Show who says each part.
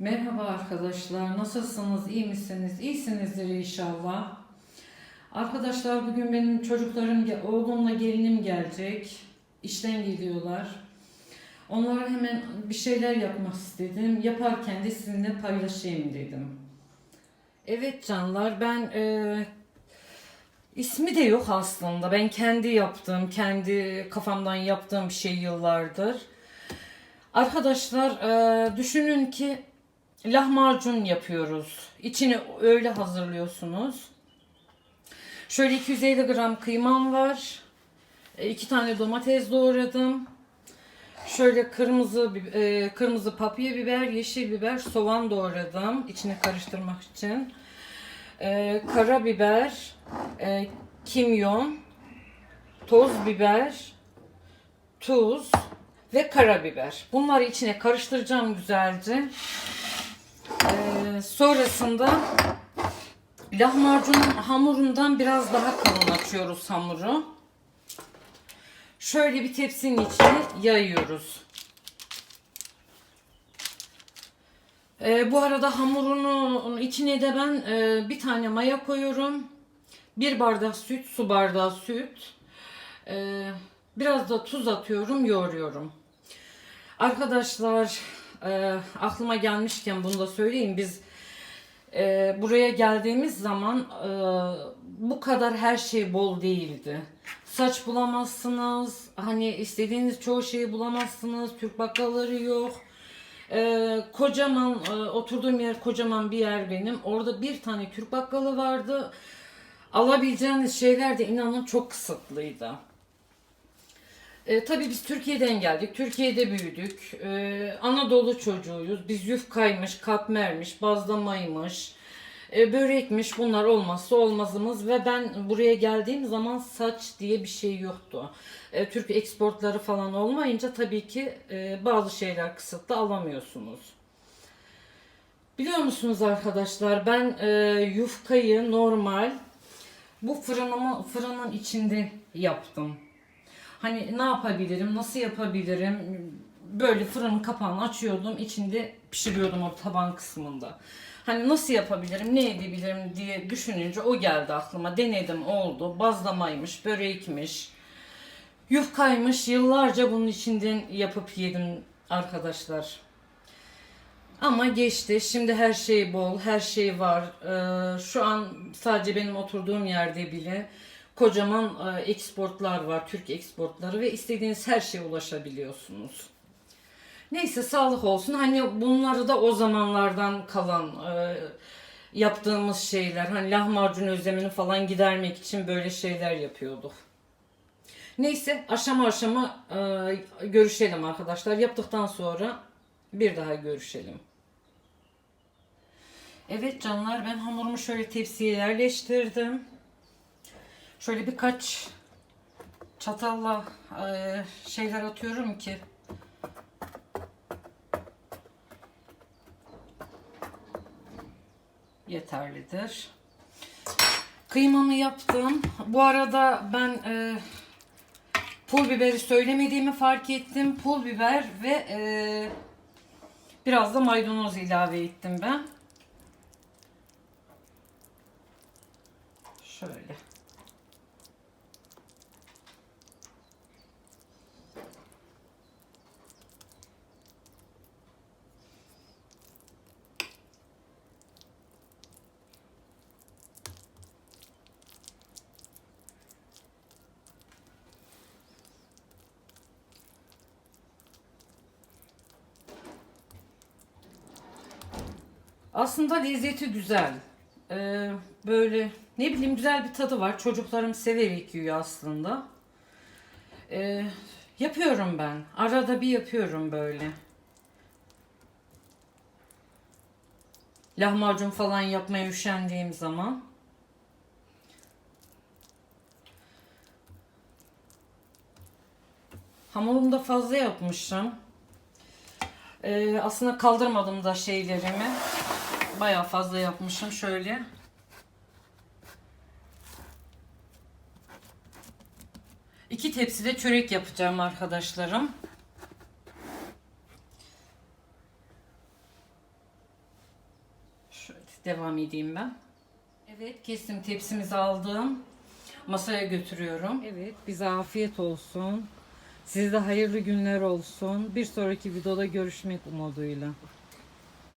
Speaker 1: Merhaba arkadaşlar, nasılsınız, iyi misiniz? İyisinizdir inşallah. Arkadaşlar bugün benim çocuklarım, oğlumla gelinim gelecek. İşten geliyorlar. Onlara hemen bir şeyler yapmak istedim. Yaparken de sizinle paylaşayım dedim. Evet canlar, ben e, ismi de yok aslında. Ben kendi yaptığım, kendi kafamdan yaptığım bir şey yıllardır. Arkadaşlar e, düşünün ki lahmacun yapıyoruz. İçini öyle hazırlıyorsunuz. Şöyle 250 gram kıymam var. E, iki tane domates doğradım. Şöyle kırmızı e, kırmızı papya biber, yeşil biber, soğan doğradım içine karıştırmak için. E, karabiber, kimyon, toz biber, tuz ve karabiber. Bunları içine karıştıracağım güzelce. Ee, sonrasında lahmacunun hamurundan biraz daha kalın açıyoruz hamuru. Şöyle bir tepsinin içine yayıyoruz. Ee, bu arada hamurunun içine de ben e, bir tane maya koyuyorum. Bir bardak süt, su bardağı süt. Ee, biraz da tuz atıyorum, yoğuruyorum. Arkadaşlar e, aklıma gelmişken bunu da söyleyeyim. Biz e, buraya geldiğimiz zaman e, bu kadar her şey bol değildi. Saç bulamazsınız. Hani istediğiniz çoğu şeyi bulamazsınız. Türk bakkalları yok. E, kocaman e, oturduğum yer kocaman bir yer benim. Orada bir tane Türk bakkalı vardı. Alabileceğiniz şeyler de inanın çok kısıtlıydı. E, tabii biz Türkiye'den geldik. Türkiye'de büyüdük. E, Anadolu çocuğuyuz. Biz yufkaymış, katmermiş, bazlamaymış, e, börekmiş bunlar olmazsa olmazımız. Ve ben buraya geldiğim zaman saç diye bir şey yoktu. E, Türk eksportları falan olmayınca tabii ki e, bazı şeyler kısıtlı alamıyorsunuz. Biliyor musunuz arkadaşlar ben e, yufkayı normal bu fırınımı fırının içinde yaptım. Hani ne yapabilirim, nasıl yapabilirim? Böyle fırının kapağını açıyordum, içinde pişiriyordum o taban kısmında. Hani nasıl yapabilirim, ne edebilirim diye düşününce o geldi aklıma. Denedim, oldu. Bazlamaymış, börekmiş, yufkaymış. Yıllarca bunun içinden yapıp yedim arkadaşlar. Ama geçti. Şimdi her şey bol, her şey var. Ee, şu an sadece benim oturduğum yerde bile kocaman e, eksportlar var, Türk eksportları ve istediğiniz her şeye ulaşabiliyorsunuz. Neyse sağlık olsun. Hani bunları da o zamanlardan kalan e, yaptığımız şeyler. Hani lahmacun özlemini falan gidermek için böyle şeyler yapıyorduk. Neyse aşama aşama e, görüşelim arkadaşlar. Yaptıktan sonra bir daha görüşelim. Evet canlar ben hamurumu şöyle tepsiye yerleştirdim. Şöyle birkaç çatalla e, şeyler atıyorum ki yeterlidir. Kıymamı yaptım. Bu arada ben e, pul biberi söylemediğimi fark ettim. Pul biber ve e, biraz da maydanoz ilave ettim ben. Şöyle. Aslında lezzeti güzel. Ee, böyle ne bileyim güzel bir tadı var. Çocuklarım severek yiyor aslında. Ee, yapıyorum ben. Arada bir yapıyorum böyle. Lahmacun falan yapmaya üşendiğim zaman. Hamurumu da fazla yapmışım. Ee, aslında kaldırmadım da şeylerimi. Bayağı fazla yapmışım şöyle. İki tepside çörek yapacağım arkadaşlarım. devam edeyim ben. Evet kestim tepsimizi aldım. Masaya götürüyorum. Evet bize afiyet olsun. Size hayırlı günler olsun. Bir sonraki videoda görüşmek umuduyla.